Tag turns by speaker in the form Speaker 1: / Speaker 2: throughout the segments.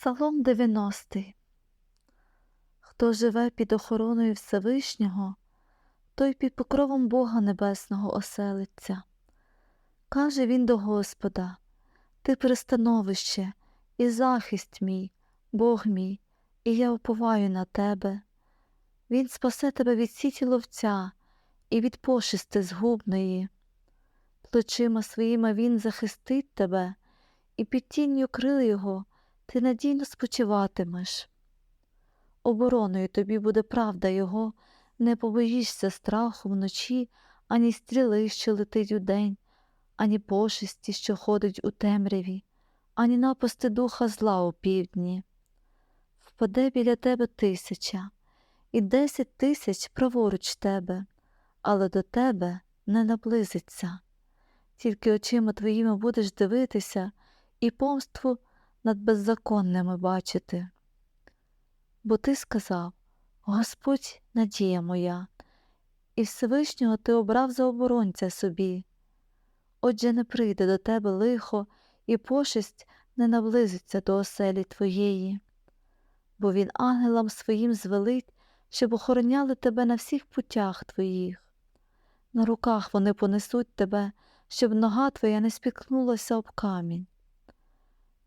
Speaker 1: Псалом 90 Хто живе під охороною Всевишнього, той під покровом Бога Небесного оселиться. Каже він до Господа: Ти пристановище і захист мій, Бог мій, і я уповаю на тебе. Він спасе тебе від сіті ловця і від пошисти згубної. Плечима своїми він захистить тебе, і під тінню крил його ти надійно спочиватимеш. Обороною тобі буде правда Його, не побоїшся страху вночі, ані стріли, що летить удень, ані пошесті, що ходить у темряві, ані напасти духа зла у півдні. Впаде біля тебе тисяча, і десять тисяч праворуч тебе, але до тебе не наблизиться. Тільки очима твоїми будеш дивитися і помству над беззаконними бачити. Бо ти сказав Господь надія моя, і Всевишнього ти обрав за оборонця собі. Отже, не прийде до тебе лихо, і пошесть не наблизиться до оселі твоєї, бо він ангелам своїм звелить, щоб охороняли тебе на всіх путях твоїх. На руках вони понесуть тебе, щоб нога твоя не спіткнулася об камінь.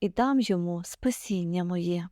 Speaker 1: і дам йому спасіння моє.